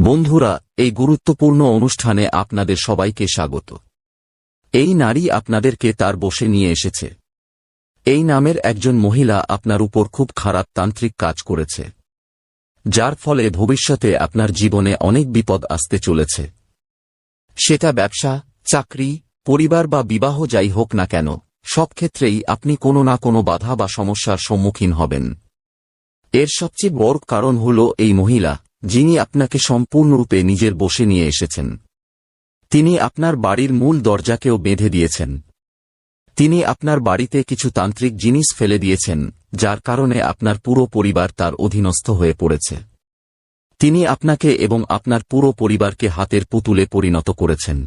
বন্ধুরা, এই গুরুত্বপূর্ণ অনুষ্ঠানে আপনাদের সবাইকে স্বাগত। এই নারী আপনাদেরকে তার বসে নিয়ে এসেছে। এই নামের একজন মহিলা আপনার উপর খুব খারাপ তান্ত্রিক কাজ করেছে। যার ফলে ভবিষ্যতে আপনার জীবনে অনেক বিপদ আসতে চলেছে। সেটা ব্যবসা, চাকরি, পরিবার বা বিবাহ যাই হোক না কেন, সব ক্ষেত্রেই আপনি কোনো না কোনো বাধা বা সমস্যার সম্মুখীন হবেন। এর সবচেয়ে বড় কারণ হল এই মহিলা। যিনি আপনাকে সম্পূর্ণরূপে নিজের বসে নিয়ে এসেছেন। তিনি আপনার বাড়ির মূল দরজাকেও বেঁধে দিয়েছেন। তিনি আপনার বাড়িতে কিছু তান্ত্রিক জিনিস ফেলে দিয়েছেন, যার কারণে আপনার পুরো পরিবার তার অধীনস্থ হয়ে পড়েছে। তিনি আপনাকে এবং আপনার পুরো পরিবারকে হাতের পুতুলে পরিণত করেছেন।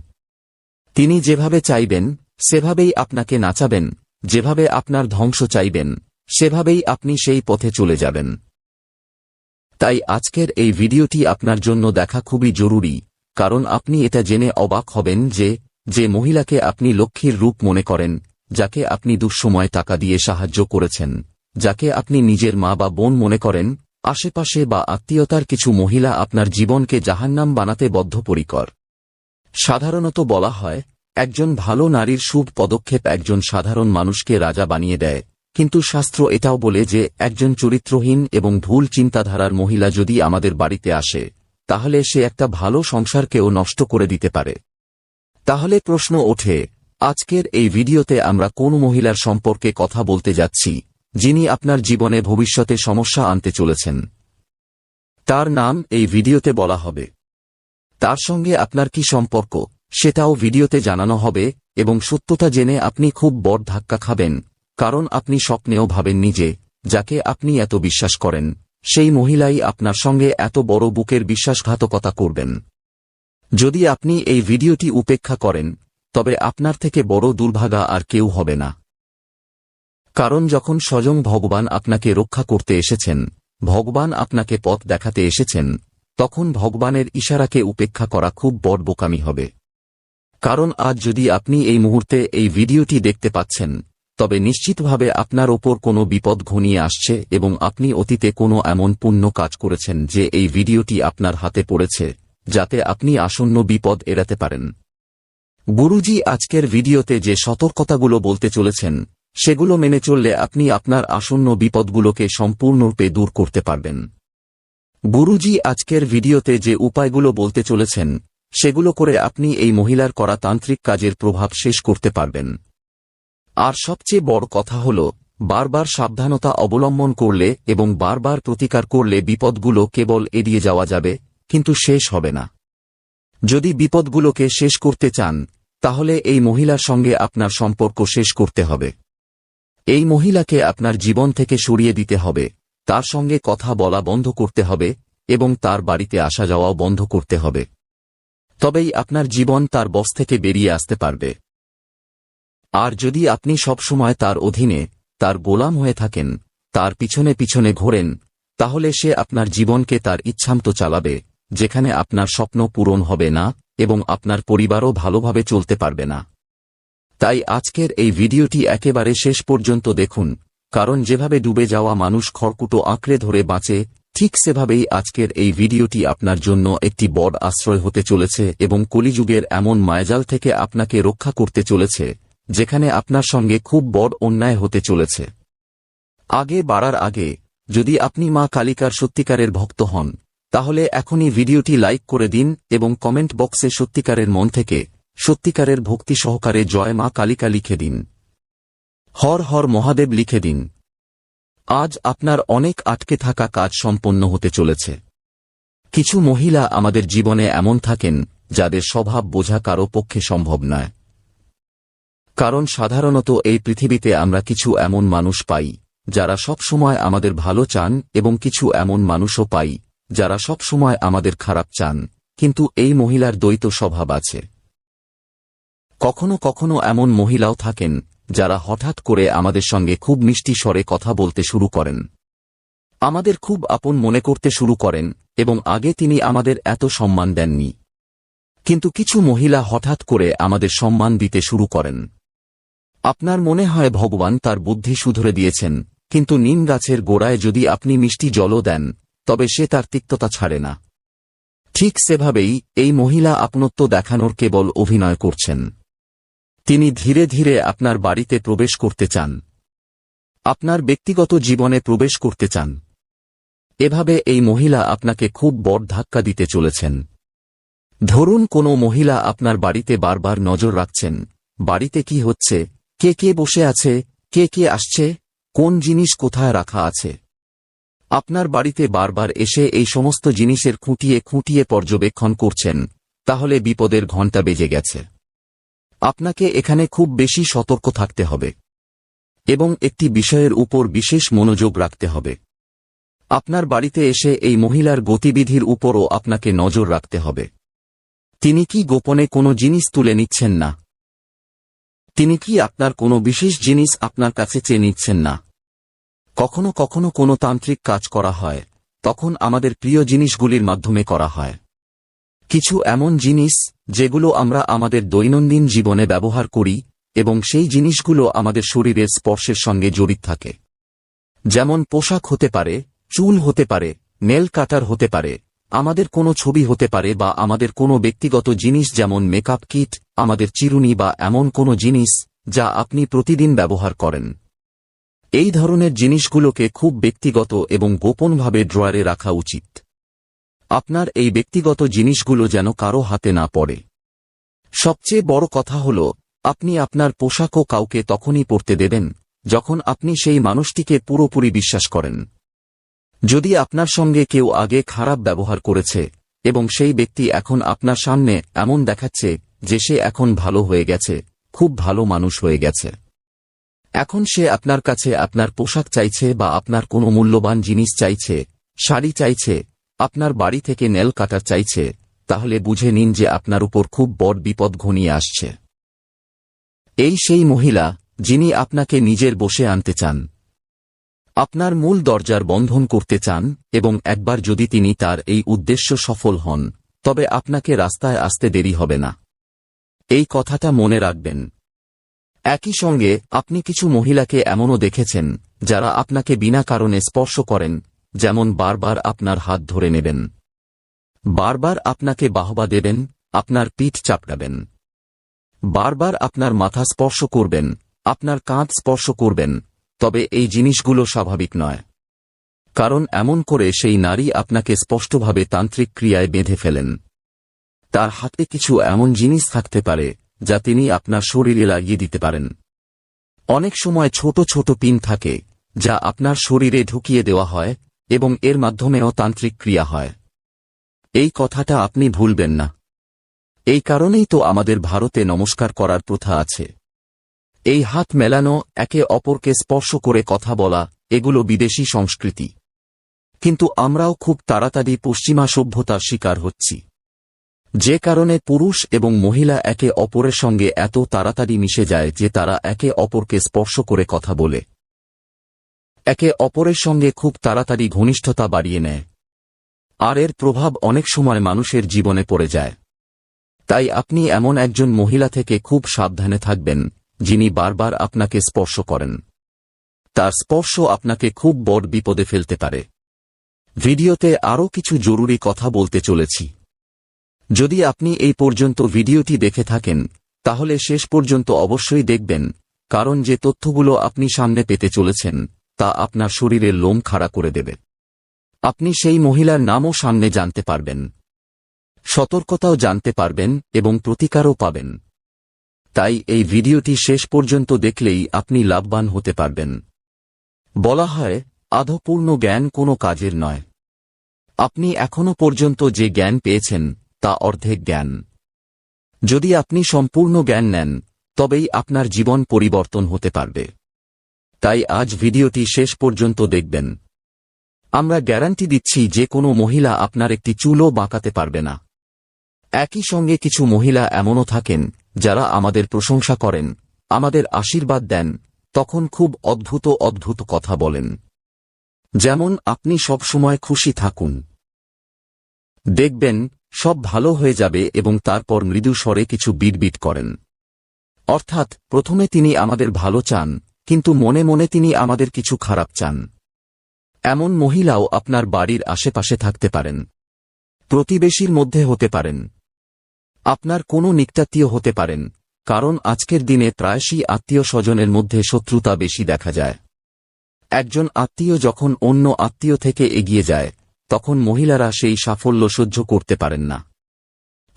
তিনি যেভাবে চাইবেন, সেভাবেই আপনাকে নাচাবেন, যেভাবে আপনার ধ্বংস চাইবেন, সেভাবেই আপনি সেই পথে চলে যাবেন। তাই আজকের এই ভিডিওটি আপনার জন্য দেখা খুবই জরুরি, কারণ আপনি এটা জেনে অবাক হবেন যে যে মহিলাকে আপনি লক্ষ্মীর রূপ মনে করেন, যাকে আপনি দুঃসময় টাকা দিয়ে সাহায্য করেছেন, যাকে আপনি নিজের মা বা বোন মনে করেন, আশেপাশে বা আত্মীয়তার কিছু মহিলা আপনার জীবনকে জাহান্নাম বানাতে বদ্ধপরিকর। সাধারণত বলা হয়, একজন ভালো নারীর শুভ পদক্ষেপ একজন সাধারণ মানুষকে রাজা বানিয়ে দেয় কিন্তু শাস্ত্র এটাও বলে যে, একজন চরিত্রহীন এবং ভুল চিন্তাধারার মহিলা যদি আমাদের বাড়িতে আসে, তাহলে সে একটা ভালো সংসারকেও নষ্ট করে দিতে পারে। তাহলে প্রশ্ন ওঠে, আজকের এই ভিডিওতে আমরা কোন মহিলার সম্পর্কে কথা বলতে যাচ্ছি, যিনি আপনার জীবনে ভবিষ্যতে সমস্যা আনতে চলেছেন? তার নাম এই ভিডিওতে বলা হবে। তার সঙ্গে আপনার কি সম্পর্ক, সেটাও ভিডিওতে জানানো হবে, এবং সত্যতা জেনে আপনি খুব বড় ধাক্কা খাবেন। কারণ আপনি স্বপ্নেও ভাবেননি যে, যাকে আপনি এত বিশ্বাস করেন, সেই মহিলাই আপনার সঙ্গে এত বড় বুকের বিশ্বাসঘাতকতা করবেন। যদি আপনি এই ভিডিওটি উপেক্ষা করেন, তবে আপনার থেকে বড় দুর্ভাগা আর কেউ হবে না। কারণ যখন স্বয়ং ভগবান আপনাকে রক্ষা করতে এসেছেন, ভগবান আপনাকে পথ দেখাতে এসেছেন, তখন ভগবানের ইশারাকে উপেক্ষা করা খুব বড় বোকামি হবে। কারণ আজ যদি আপনি এই মুহূর্তে এই ভিডিওটি দেখতে পাচ্ছেন তবে নিশ্চিতভাবে আপনার ওপর কোনো বিপদ ঘনিয়ে আসছে এবং আপনি অতীতে কোনো এমন পুণ্য কাজ করেছেন যে এই ভিডিওটি আপনার হাতে পড়েছে, যাতে আপনি আসন্ন বিপদ এড়াতে পারেন। গুরুজি আজকের ভিডিওতে যে সতর্কতাগুলো বলতে চলেছেন, সেগুলো মেনে চললে আপনি আপনার আসন্ন বিপদগুলোকে সম্পূর্ণরূপে দূর করতে পারবেন। গুরুজি আজকের ভিডিওতে যে উপায়গুলো বলতে চলেছেন, সেগুলো করে আপনি এই মহিলার করা তান্ত্রিক কাজের প্রভাব শেষ করতে পারবেন। আর সবচেয়ে বড় কথা হল, বারবার সাবধানতা অবলম্বন করলে এবং বারবার প্রতিকার করলে বিপদগুলো কেবল এড়িয়ে যাওয়া যাবে, কিন্তু শেষ হবে না। যদি বিপদগুলোকে শেষ করতে চান, তাহলে এই মহিলার সঙ্গে আপনার সম্পর্ক শেষ করতে হবে। এই মহিলাকে আপনার জীবন থেকে সরিয়ে দিতে হবে, তার সঙ্গে কথা বলা বন্ধ করতে হবে এবং তার বাড়িতে আসা যাওয়াও বন্ধ করতে হবে। তবেই আপনার জীবন তার বস থেকে বেরিয়ে আসতে পারবে। আর যদি আপনি সবসময় তার অধীনে, তার গোলাম হয়ে থাকেন, তার পিছনে পিছনে ঘোরেন, তাহলে সে আপনার জীবনকে তার ইচ্ছামতো চালাবে, যেখানে আপনার স্বপ্ন পূরণ হবে না, এবং আপনার পরিবারও ভালোভাবে চলতে পারবে না। তাই আজকের এই ভিডিওটি একেবারে শেষ পর্যন্ত দেখুন, কারণ যেভাবে ডুবে যাওয়া মানুষ খড়কুটো আঁকড়ে ধরে বাঁচে, ঠিক সেভাবেই আজকের এই ভিডিওটি আপনার জন্য একটি বড় আশ্রয় হতে চলেছে এবং কলিযুগের এমন মায়াজাল থেকে আপনাকে রক্ষা করতে চলেছে। যেখানে আপনার সঙ্গে খুব বড় অন্যায় হতে চলেছে। আগে বাড়ার আগে, যদি আপনি মা কালিকার সত্যিকারের ভক্ত হন, তাহলে এখনই ভিডিওটি লাইক করে দিন এবং কমেন্ট বক্সে সত্যিকারের মন থেকে সত্যিকারের ভক্তি সহকারে জয় মা কালিকা লিখে দিন। হর হর মহাদেব লিখে দিন। আজ আপনার অনেক আটকে থাকা কাজ সম্পন্ন হতে চলেছে। কিছু মহিলা আমাদের জীবনে এমন থাকেন, যাদের স্বভাব বোঝা কারও পক্ষে সম্ভব নয়। কারণ সাধারণত এই পৃথিবীতে আমরা কিছু এমন মানুষ পাই, যারা সব সময় আমাদের ভালো চান এবং কিছু এমন মানুষও পাই, যারা সব সময় আমাদের খারাপ চান, কিন্তু এই মহিলার দ্বৈত স্বভাব আছে। কখনো কখনো এমন মহিলাও থাকেন, যারা হঠাৎ করে আমাদের সঙ্গে খুব মিষ্টি স্বরে কথা বলতে শুরু করেন। আমাদের খুব আপন মনে করতে শুরু করেন, এবং আগে তিনি আমাদের এত সম্মান দেননি। কিন্তু কিছু মহিলা হঠাৎ করে আমাদের সম্মান দিতে শুরু করেন। আপনার মনে হয় ভগবান তার বুদ্ধি শুধরে দিয়েছেন, কিন্তু নিম গাছের গোড়ায় যদি আপনি মিষ্টি জলও দেন, তবে সে তার তিক্ততা ছাড়ে না। ঠিক সেভাবেই এই মহিলা আপনত্ব দেখানোর কেবল অভিনয় করছেন। তিনি ধীরে ধীরে আপনার বাড়িতে প্রবেশ করতে চান। আপনার ব্যক্তিগত জীবনে প্রবেশ করতে চান। এভাবে এই মহিলা আপনাকে খুব বড় ধাক্কা দিতে চলেছেন। ধরুন কোনো মহিলা আপনার বাড়িতে বারবার নজর রাখছেন, বাড়িতে কি হচ্ছে কে কে বসে আছে, কে কে আসছে, কোন জিনিস কোথায় রাখা আছে। আপনার বাড়িতে বারবার এসে এই সমস্ত জিনিসের খুঁটিয়ে খুঁটিয়ে পর্যবেক্ষণ করছেন, তাহলে বিপদের ঘণ্টা বেজে গেছে। আপনাকে এখানে খুব বেশি সতর্ক থাকতে হবে। এবং একটি বিষয়ের উপর বিশেষ মনোযোগ রাখতে হবে। আপনার বাড়িতে এসে এই মহিলার গতিবিধির উপরও আপনাকে নজর রাখতে হবে। তিনি কি গোপনে কোনো জিনিস তুলে নিচ্ছেন না? তিনি কি আপনার কোনো বিশেষ জিনিস আপনার কাছে চেয়ে নিচ্ছেন না? কখনো কখনো কোনো তান্ত্রিক কাজ করা হয়, তখন আমাদের প্রিয় জিনিসগুলির মাধ্যমে করা হয়। কিছু এমন জিনিস, যেগুলো আমরা আমাদের দৈনন্দিন জীবনে ব্যবহার করি, এবং সেই জিনিসগুলো আমাদের শরীরের স্পর্শের সঙ্গে জড়িত থাকে। যেমন পোশাক হতে পারে, চুল হতে পারে, নেল কাটার হতে পারে আমাদের কোনো ছবি হতে পারে বা আমাদের কোনো ব্যক্তিগত জিনিস যেমন মেকআপ কিট, আমাদের চিরুনি বা এমন কোনো জিনিস যা আপনি প্রতিদিন ব্যবহার করেন। এই ধরনের জিনিসগুলোকে খুব ব্যক্তিগত এবং গোপনভাবে ড্রয়ারে রাখা উচিত। আপনার এই ব্যক্তিগত জিনিসগুলো যেন কারও হাতে না পড়ে। সবচেয়ে বড় কথা হল, আপনি আপনার পোশাকও কাউকে তখনই পরতে দেবেন, যখন আপনি সেই মানুষটিকে পুরোপুরি বিশ্বাস করেন। যদি আপনার সঙ্গে কেউ আগে খারাপ ব্যবহার করেছে, এবং সেই ব্যক্তি এখন আপনার সামনে এমন দেখাচ্ছে যে সে এখন ভালো হয়ে গেছে, খুব ভালো মানুষ হয়ে গেছে। এখন সে আপনার কাছে আপনার পোশাক চাইছে বা আপনার কোনো মূল্যবান জিনিস চাইছে, শাড়ি চাইছে, আপনার বাড়ি থেকে নেল কাটার চাইছে, তাহলে বুঝে নিন যে আপনার উপর খুব বড় বিপদ ঘনিয়ে আসছে। এই সেই মহিলা, যিনি আপনাকে নিজের বসে আনতে চান। আপনার মূল দরজার বন্ধন করতে চান, এবং একবার যদি তিনি তার এই উদ্দেশ্য সফল হন, তবে আপনাকে রাস্তায় আসতে দেরি হবে না। এই কথাটা মনে রাখবেন। একই সঙ্গে, আপনি কিছু মহিলাকে এমনও দেখেছেন, যারা আপনাকে বিনা কারণে স্পর্শ করেন, যেমন বারবার আপনার হাত ধরে নেবেন। বারবার আপনাকে বাহবা দেবেন, আপনার পিঠ চাপড়াবেন। বারবার আপনার মাথা স্পর্শ করবেন, আপনার কাঁধ স্পর্শ করবেন তবে এই জিনিসগুলো স্বাভাবিক নয়। কারণ এমন করে সেই নারী আপনাকে স্পষ্টভাবে তান্ত্রিক ক্রিয়ায় বেঁধে ফেলেন। তার হাতে কিছু এমন জিনিস থাকতে পারে, যা তিনি আপনার শরীরে লাগিয়ে দিতে পারেন। অনেক সময় ছোট ছোট পিন থাকে, যা আপনার শরীরে ঢুকিয়ে দেওয়া হয় এবং এর মাধ্যমেও তান্ত্রিক ক্রিয়া হয়। এই কথাটা আপনি ভুলবেন না। এই কারণেই তো আমাদের ভারতে নমস্কার করার প্রথা আছে। এই হাত মেলানো একে অপরকে স্পর্শ করে কথা বলা, এগুলো বিদেশি সংস্কৃতি। কিন্তু আমরাও খুব তাড়াতাড়ি পশ্চিমা সভ্যতার শিকার হচ্ছি। যে কারণে পুরুষ এবং মহিলা একে অপরের সঙ্গে এত তাড়াতাড়ি মিশে যায় যে তারা একে অপরকে স্পর্শ করে কথা বলে। একে অপরের সঙ্গে খুব তাড়াতাড়ি ঘনিষ্ঠতা বাড়িয়ে নেয়। আর এর প্রভাব অনেক সময় মানুষের জীবনে পড়ে যায়। তাই আপনি এমন একজন মহিলা থেকে খুব সাবধানে থাকবেন যিনি বারবার আপনাকে স্পর্শ করেন। তার স্পর্শ আপনাকে খুব বড় বিপদে ফেলতে পারে। ভিডিওতে আরও কিছু জরুরি কথা বলতে চলেছি। যদি আপনি এই পর্যন্ত ভিডিওটি দেখে থাকেন, তাহলে শেষ পর্যন্ত অবশ্যই দেখবেন, কারণ যে তথ্যগুলো আপনি সামনে পেতে চলেছেন, তা আপনার শরীরের লোম খাড়া করে দেবে। আপনি সেই মহিলার নামও সামনে জানতে পারবেন। সতর্কতাও জানতে পারবেন এবং প্রতিকারও পাবেন। তাই এই ভিডিওটি শেষ পর্যন্ত দেখলেই আপনি লাভবান হতে পারবেন। বলা হয় আধপূর্ণ জ্ঞান কোনো কাজের নয়। আপনি এখনও পর্যন্ত যে জ্ঞান পেয়েছেন, তা অর্ধেক জ্ঞান। যদি আপনি সম্পূর্ণ জ্ঞান নেন, তবেই আপনার জীবন পরিবর্তন হতে পারবে। তাই আজ ভিডিওটি শেষ পর্যন্ত দেখবেন। আমরা গ্যারান্টি দিচ্ছি যে কোনো মহিলা আপনার একটি চুলও বাঁকাতে পারবে না। একই সঙ্গে কিছু মহিলা এমনও থাকেন, যারা আমাদের প্রশংসা করেন, আমাদের আশীর্বাদ দেন, তখন খুব অদ্ভুত অদ্ভুত কথা বলেন। যেমন, আপনি সবসময় খুশি থাকুন। দেখবেন, সব ভালো হয়ে যাবে এবং তারপর মৃদু স্বরে কিছু বিটবিট করেন। অর্থাৎ, প্রথমে তিনি আমাদের ভালো চান, কিন্তু মনে মনে তিনি আমাদের কিছু খারাপ চান। এমন মহিলাও আপনার বাড়ির আশেপাশে থাকতে পারেন। প্রতিবেশীর মধ্যে হতে পারেন। আপনার কোনো নিকটাত্মীয় হতে পারেন, কারণ আজকের দিনে প্রায়শই আত্মীয় স্বজনের মধ্যে শত্রুতা বেশি দেখা যায়। একজন আত্মীয় যখন অন্য আত্মীয় থেকে এগিয়ে যায়, তখন মহিলারা সেই সাফল্য সহ্য করতে পারেন না।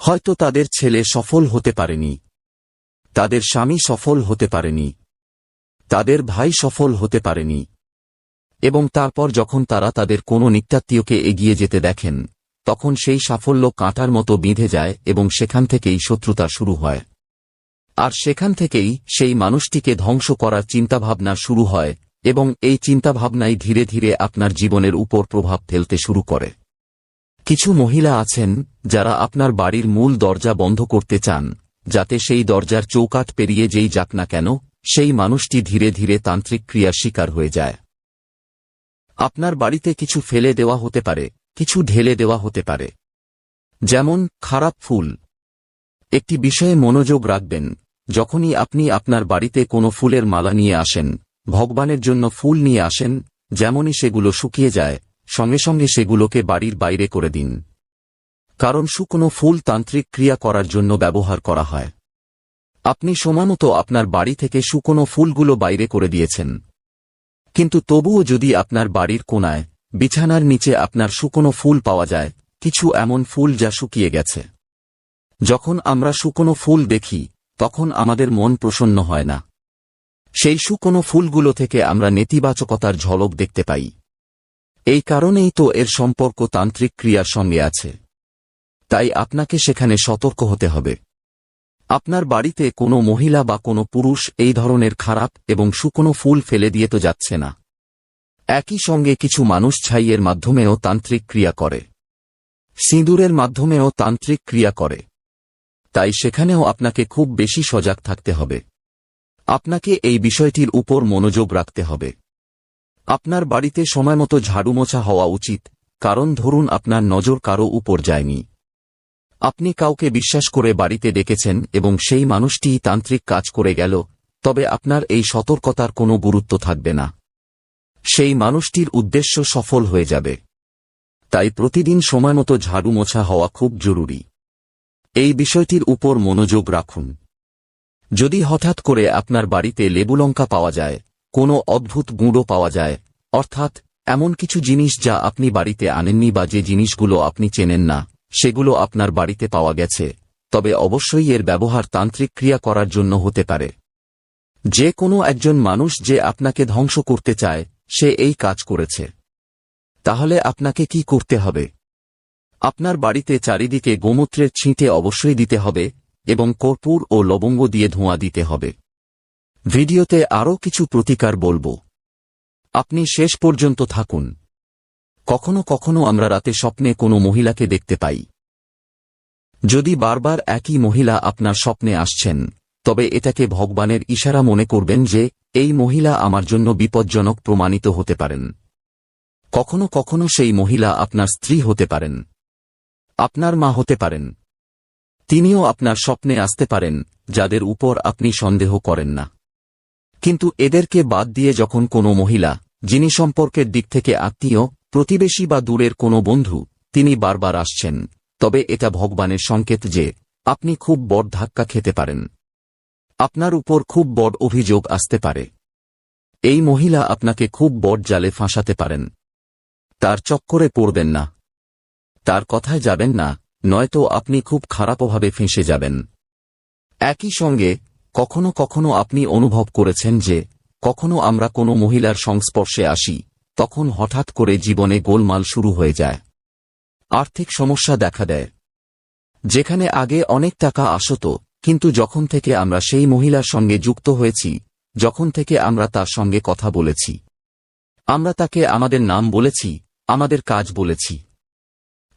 হয়তো তাদের ছেলে সফল হতে পারেনি, তাদের স্বামী সফল হতে পারেনি, তাদের ভাই সফল হতে পারেনি, এবং তারপর যখন তারা তাদের কোনো নিত্যাত্মীয়কে এগিয়ে যেতে দেখেন তখন সেই সাফল্য কাঁটার মতো বিঁধে যায় এবং সেখান থেকেই শত্রুতা শুরু হয়। আর সেখান থেকেই সেই মানুষটিকে ধ্বংস করার চিন্তাভাবনা শুরু হয় এবং এই চিন্তাভাবনাই ধীরে ধীরে আপনার জীবনের উপর প্রভাব ফেলতে শুরু করে। কিছু মহিলা আছেন যারা আপনার বাড়ির মূল দরজা বন্ধ করতে চান, যাতে সেই দরজার চৌকাঠ পেরিয়ে যেই যাক না কেন, সেই মানুষটি ধীরে ধীরে তান্ত্রিক ক্রিয়ার শিকার হয়ে যায়। আপনার বাড়িতে কিছু ফেলে দেওয়া হতে পারে কিছু ঢেলে দেওয়া হতে পারে। যেমন, খারাপ ফুল। একটি বিষয়ে মনোযোগ রাখবেন, যখনই আপনি আপনার বাড়িতে কোনো ফুলের মালা নিয়ে আসেন, ভগবানের জন্য ফুল নিয়ে আসেন, যেমনই সেগুলো শুকিয়ে যায়, সঙ্গে সঙ্গে সেগুলোকে বাড়ির বাইরে করে দিন। কারণ শুকনো ফুল তান্ত্রিক ক্রিয়া করার জন্য ব্যবহার করা হয়। আপনি সময়মতো আপনার বাড়ি থেকে শুকনো ফুলগুলো বাইরে করে দিয়েছেন। কিন্তু তবুও যদি আপনার বাড়ির কোনায় বিছানার নিচে আপনার শুকনো ফুল পাওয়া যায়, কিছু এমন ফুল যা শুকিয়ে গেছে। যখন আমরা শুকনো ফুল দেখি, তখন আমাদের মন প্রসন্ন হয় না। সেই শুকনো ফুলগুলো থেকে আমরা নেতিবাচকতার ঝলক দেখতে পাই। এই কারণেই তো এর সম্পর্ক তান্ত্রিক ক্রিয়ার সঙ্গে আছে। তাই আপনাকে সেখানে সতর্ক হতে হবে। আপনার বাড়িতে কোনো মহিলা বা কোনো পুরুষ এই ধরনের খারাপ এবং শুকনো ফুল ফেলে দিয়ে তো যাচ্ছে না। একই সঙ্গে কিছু মানুষ ছাইয়ের মাধ্যমেও তান্ত্রিক ক্রিয়া করে। সিঁদুরের মাধ্যমেও তান্ত্রিক ক্রিয়া করে। তাই সেখানেও আপনাকে খুব বেশি সজাগ থাকতে হবে। আপনাকে এই বিষয়টির উপর মনোযোগ রাখতে হবে। আপনার বাড়িতে সময়মতো ঝাড়ু মোছা হওয়া উচিত, কারণ ধরুন আপনার নজর কারও উপর যায়নি। আপনি কাউকে বিশ্বাস করে বাড়িতে ডেকেছেন এবং সেই মানুষটিই তান্ত্রিক কাজ করে গেল, তবে আপনার এই সতর্কতার কোনো গুরুত্ব থাকবে না। সেই মানুষটির উদ্দেশ্য সফল হয়ে যাবে। তাই প্রতিদিন সময়মতো ঝাড়ু মোছা হওয়া খুব জরুরি। এই বিষয়টির উপর মনোযোগ রাখুন। যদি হঠাৎ করে আপনার বাড়িতে লেবুলঙ্কা পাওয়া যায়, কোনো অদ্ভুত গুঁড়ো পাওয়া যায়, অর্থাৎ এমন কিছু জিনিস যা আপনি বাড়িতে আনেননি বা যে জিনিসগুলো আপনি চেনেন না, সেগুলো আপনার বাড়িতে পাওয়া গেছে, তবে অবশ্যই এর ব্যবহার তান্ত্রিক ক্রিয়া করার জন্য হতে পারে। যে কোনো একজন মানুষ যে আপনাকে ধ্বংস করতে চায় সে এই কাজ করেছে। তাহলে আপনাকে কি করতে হবে? আপনার বাড়িতে চারিদিকে গোমূত্রের ছিঁটে অবশ্যই দিতে হবে এবং কর্পূর ও লবঙ্গ দিয়ে ধোঁয়া দিতে হবে। ভিডিওতে আরও কিছু প্রতিকার বলব। আপনি শেষ পর্যন্ত থাকুন। কখনো কখনো আমরা রাতে স্বপ্নে কোনো মহিলাকে দেখতে পাই। যদি বারবার একই মহিলা আপনার স্বপ্নে আসছেন, তবে এটাকে ভগবানের ইশারা মনে করবেন যে এই মহিলা আমার জন্য বিপজ্জনক প্রমাণিত হতে পারেন। কখনো কখনো সেই মহিলা আপনার স্ত্রী হতে পারেন। আপনার মা হতে পারেন। তিনিও আপনার স্বপ্নে আসতে পারেন, যাদের উপর আপনি সন্দেহ করেন না। কিন্তু এদেরকে বাদ দিয়ে যখন কোনো মহিলা, যিনি সম্পর্কের দিক থেকে আত্মীয়, প্রতিবেশী বা দূরের কোনো বন্ধু, তিনি বারবার আসছেন, তবে এটা ভগবানের সংকেত যে, আপনি খুব বড় ধাক্কা খেতে পারেন। আপনার উপর খুব বড় অভিযোগ আসতে পারে। এই মহিলা আপনাকে খুব বড় জালে ফাঁসাতে পারেন। তার চক্করে পড়বেন না। তার কথায় যাবেন না, নয়তো আপনি খুব খারাপভাবে ফেঁসে যাবেন। একই সঙ্গে, কখনো কখনো আপনি অনুভব করেছেন যে, কখনো আমরা কোনো মহিলার সংস্পর্শে আসি, তখন হঠাৎ করে জীবনে গোলমাল শুরু হয়ে যায়। আর্থিক সমস্যা দেখা দেয়। যেখানে আগে অনেক টাকা আসত কিন্তু যখন থেকে আমরা সেই মহিলার সঙ্গে যুক্ত হয়েছি, যখন থেকে আমরা তার সঙ্গে কথা বলেছি। আমরা তাকে আমাদের নাম বলেছি, আমাদের কাজ বলেছি।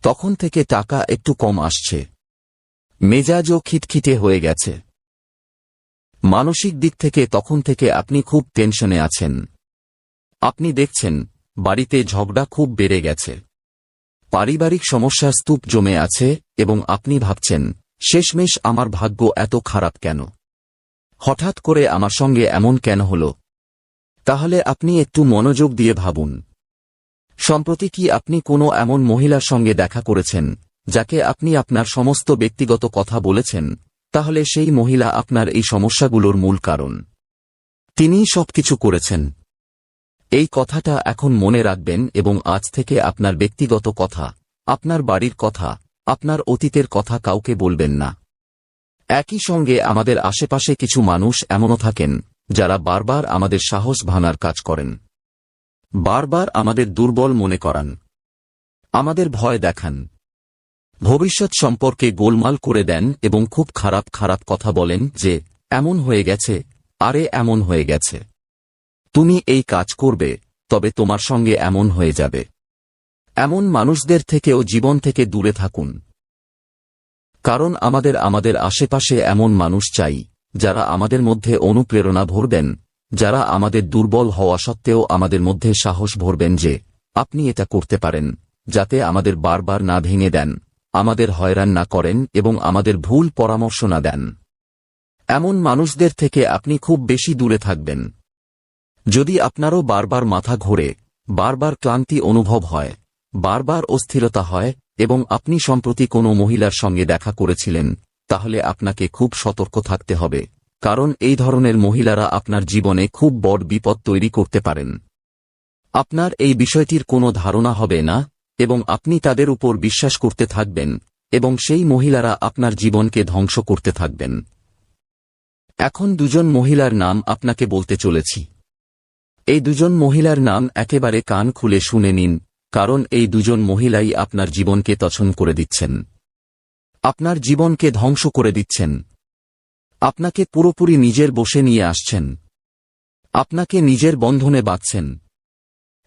তখন থেকে টাকা একটু কম আসছে। মেজাজও খিটখিটে হয়ে গেছে। মানসিক দিক থেকে তখন থেকে আপনি খুব টেনশনে আছেন। আপনি দেখছেন, বাড়িতে ঝগড়া খুব বেড়ে গেছে। পারিবারিক সমস্যার স্তূপ জমে আছে এবং আপনি ভাবছেন শেষমেশ আমার ভাগ্য এত খারাপ কেন? হঠাৎ করে আমার সঙ্গে এমন কেন হল? তাহলে আপনি একটু মনোযোগ দিয়ে ভাবুন। সম্প্রতি কি আপনি কোনো এমন মহিলার সঙ্গে দেখা করেছেন, যাকে আপনি আপনার সমস্ত ব্যক্তিগত কথা বলেছেন? তাহলে সেই মহিলা আপনার এই সমস্যাগুলোর মূল কারণ। তিনিই সবকিছু করেছেন। এই কথাটা এখন মনে রাখবেন এবং আজ থেকে আপনার ব্যক্তিগত কথা, আপনার বাড়ির কথা আপনার অতীতের কথা কাউকে বলবেন না। একই সঙ্গে আমাদের আশেপাশে কিছু মানুষ এমনও থাকেন, যারা বারবার আমাদের সাহস ভাঙার কাজ করেন। বারবার আমাদের দুর্বল মনে করান। আমাদের ভয় দেখান। ভবিষ্যৎ সম্পর্কে গোলমাল করে দেন এবং খুব খারাপ খারাপ কথা বলেন যে, এমন হয়ে গেছে, আরে এমন হয়ে গেছে। তুমি এই কাজ করবে, তবে তোমার সঙ্গে এমন হয়ে যাবে। এমন মানুষদের থেকেও জীবন থেকে দূরে থাকুন। কারণ আমাদের আমাদের আশেপাশে এমন মানুষ চাই, যারা আমাদের মধ্যে অনুপ্রেরণা ভরবেন, যারা আমাদের দুর্বল হওয়া সত্ত্বেও আমাদের মধ্যে সাহস ভরবেন যে, আপনি এটা করতে পারেন, যাতে আমাদের বারবার না ভেঙে দেন, আমাদের হয়রান না করেন এবং আমাদের ভুল পরামর্শ না দেন। এমন মানুষদের থেকে আপনি খুব বেশি দূরে থাকবেন। যদি আপনারও বারবার মাথা ঘোরে, বারবার ক্লান্তি অনুভব হয় বারবার অস্থিরতা হয় এবং আপনি সম্প্রতি কোনো মহিলার সঙ্গে দেখা করেছিলেন, তাহলে আপনাকে খুব সতর্ক থাকতে হবে, কারণ এই ধরনের মহিলারা আপনার জীবনে খুব বড় বিপদ তৈরি করতে পারেন। আপনার এই বিষয়টির কোনো ধারণা হবে না, এবং আপনি তাদের উপর বিশ্বাস করতে থাকবেন, এবং সেই মহিলারা আপনার জীবনকে ধ্বংস করতে থাকবেন। এখন দুজন মহিলার নাম আপনাকে বলতে চলেছি। এই দুজন মহিলার নাম একেবারে কান খুলে শুনে নিন কারণ এই দুজন মহিলাই আপনার জীবনকে তছন করে দিচ্ছেন। আপনার জীবনকে ধ্বংস করে দিচ্ছেন। আপনাকে পুরোপুরি নিজের বসে নিয়ে আসছেন। আপনাকে নিজের বন্ধনে বাঁধছেন।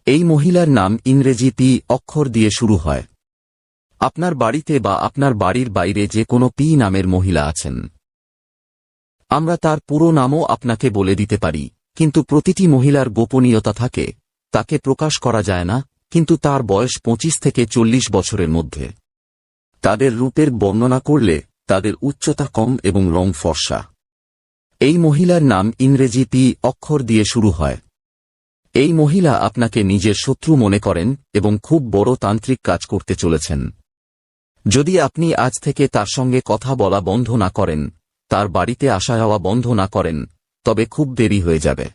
এই মহিলার নাম ইংরেজি পি অক্ষর দিয়ে শুরু হয়। আপনার বাড়িতে বা আপনার বাড়ির বাইরে যে কোনো পি নামের মহিলা আছেন। আমরা তার পুরো নামও আপনাকে বলে দিতে পারি, কিন্তু প্রতিটি মহিলার গোপনীয়তা থাকে, তাকে প্রকাশ করা যায় না কিন্তু তার বয়স পঁচিশ থেকে চল্লিশ বছরের মধ্যে। তাদের রূপের বর্ণনা করলে তাদের উচ্চতা কম এবং রং ফর্সা। এই মহিলার নাম ইংরেজি পি অক্ষর দিয়ে শুরু হয়। এই মহিলা আপনাকে নিজের শত্রু মনে করেন এবং খুব বড় তান্ত্রিক কাজ করতে চলেছেন। যদি আপনি আজ থেকে তার সঙ্গে কথা বলা বন্ধ না করেন, তার বাড়িতে আসা যাওয়া বন্ধ না করেন, তবে খুব দেরি হয়ে যাবে।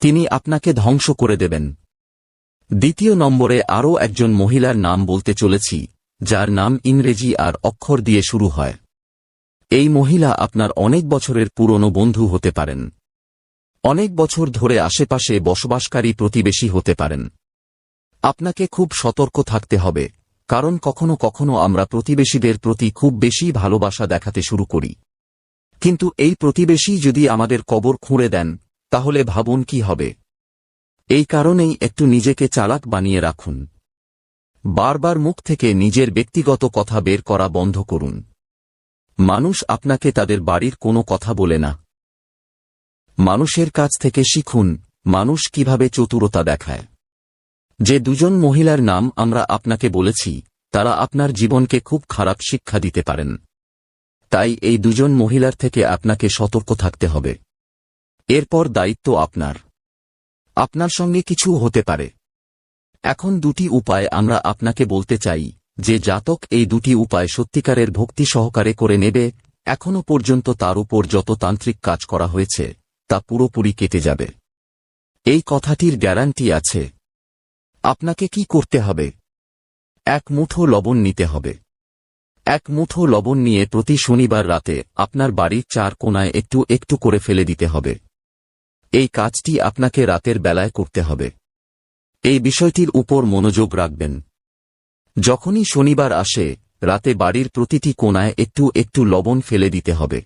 তিনি আপনাকে ধ্বংস করে দেবেন। দ্বিতীয় নম্বরে আরও একজন মহিলার নাম বলতে চলেছি, যার নাম ইংরেজি আর অক্ষর দিয়ে শুরু হয়। এই মহিলা আপনার অনেক বছরের পুরনো বন্ধু হতে পারেন। অনেক বছর ধরে আশেপাশে বসবাসকারী প্রতিবেশী হতে পারেন। আপনাকে খুব সতর্ক থাকতে হবে, কারণ কখনো কখনো আমরা প্রতিবেশীদের প্রতি খুব বেশি ভালোবাসা দেখাতে শুরু করি। কিন্তু এই প্রতিবেশী যদি আমাদের কবর খুঁড়ে দেন, তাহলে ভাবুন কি হবে। এই কারণেই একটু নিজেকে চালাক বানিয়ে রাখুন। বারবার মুখ থেকে নিজের ব্যক্তিগত কথা বের করা বন্ধ করুন। মানুষ আপনাকে তাদের বাড়ির কোনো কথা বলে না। মানুষের কাছ থেকে শিখুন, মানুষ কীভাবে চতুরতা দেখায়। যে দুজন মহিলার নাম আমরা আপনাকে বলেছি, তারা আপনার জীবনকে খুব খারাপ শিক্ষা দিতে পারেন। তাই এই দুজন মহিলার থেকে আপনাকে সতর্ক থাকতে হবে। এরপর দায়িত্ব আপনার। আপনার সঙ্গে কিছু হতে পারে। এখন দুটি উপায় আমরা আপনাকে বলতে চাই, যে জাতক এই দুটি উপায় সত্যিকারের ভক্তি সহকারে করে নেবে এখনও পর্যন্ত তার উপর যত তান্ত্রিক কাজ করা হয়েছে, তা পুরোপুরি কেটে যাবে। এই কথাটির গ্যারান্টি আছে। আপনাকে কি করতে হবে? এক মুঠো লবণ নিতে হবে। এক মুঠো লবণ নিয়ে প্রতি শনিবার রাতে আপনার বাড়ির চার কোনায় একটু একটু করে ফেলে দিতে হবে। এই কাজটি আপনাকে রাতের বেলায় করতে হবে। এই বিষয়টির উপর মনোযোগ রাখবেন। যখনই শনিবার আসে, রাতে বাড়ির প্রতিটি কোনায় একটু একটু লবণ ফেলে দিতে হবে।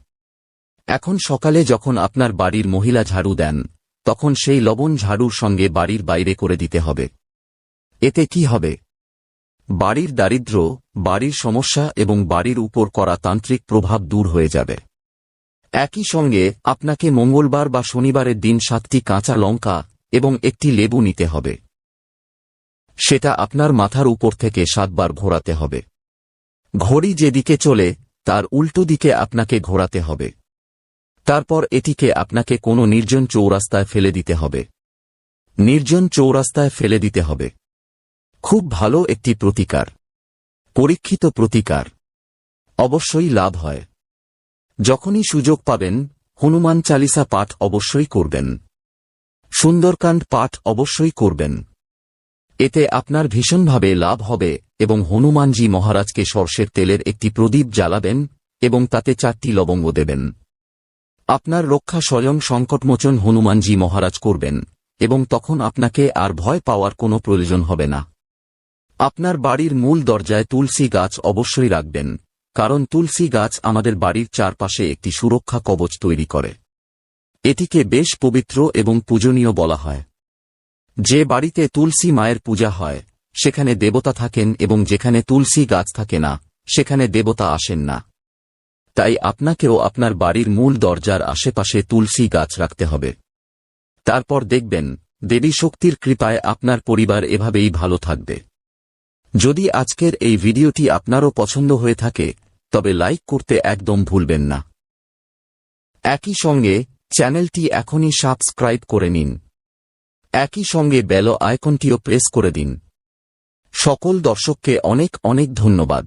এখন সকালে যখন আপনার বাড়ির মহিলা ঝাড়ু দেন, তখন সেই লবণ ঝাড়ুর সঙ্গে বাড়ির বাইরে করে দিতে হবে। এতে কি হবে? বাড়ির দারিদ্র্য, বাড়ির সমস্যা এবং বাড়ির উপর করা তান্ত্রিক প্রভাব দূর হয়ে যাবে। একই সঙ্গে, আপনাকে মঙ্গলবার বা শনিবারের দিন সাতটি কাঁচা লঙ্কা এবং একটি লেবু নিতে হবে। সেটা আপনার মাথার উপর থেকে সাতবার ঘোরাতে হবে। ঘড়ি যেদিকে চলে, তার উল্টো দিকে আপনাকে ঘোরাতে হবে। তারপর এটিকে আপনাকে কোনো নির্জন চৌরাস্তায় ফেলে দিতে হবে। নির্জন চৌরাস্তায় ফেলে দিতে হবে। খুব ভালো একটি প্রতিকার। পরীক্ষিত প্রতিকার। অবশ্যই লাভ হয়। যখনই সুযোগ পাবেন, হনুমান চালিসা পাঠ অবশ্যই করবেন। সুন্দরকাণ্ড পাঠ অবশ্যই করবেন। এতে আপনার ভীষণভাবে লাভ হবে এবং হনুমানজি মহারাজকে সর্ষের তেলের একটি প্রদীপ জ্বালাবেন এবং তাতে চারটি লবঙ্গ দেবেন। আপনার রক্ষা স্বয়ং সংকটমোচন হনুমানজি মহারাজ করবেন এবং তখন আপনাকে আর ভয় পাওয়ার কোনো প্রয়োজন হবে না। আপনার বাড়ির মূল দরজায় তুলসী গাছ অবশ্যই রাখবেন। কারণ তুলসী গাছ আমাদের বাড়ির চারপাশে একটি সুরক্ষা কবচ তৈরি করে। এটিকে বেশ পবিত্র এবং পূজনীয় বলা হয়। যে বাড়িতে তুলসী মায়ের পূজা হয়, সেখানে দেবতা থাকেন এবং যেখানে তুলসী গাছ থাকে না, সেখানে দেবতা আসেন না। তাই আপনাকেও আপনার বাড়ির মূল দরজার আশেপাশে তুলসী গাছ রাখতে হবে। তারপর দেখবেন, দেবী শক্তির কৃপায় আপনার পরিবার এভাবেই ভালো থাকবে। যদি আজকের এই ভিডিওটি আপনারও পছন্দ হয়ে থাকে তবে লাইক করতে একদম ভুলবেন না। একই সঙ্গে, চ্যানেলটি এখনই সাবস্ক্রাইব করে নিন। একই সঙ্গে বেল আইকনটিও প্রেস করে দিন। সকল দর্শককে অনেক অনেক ধন্যবাদ।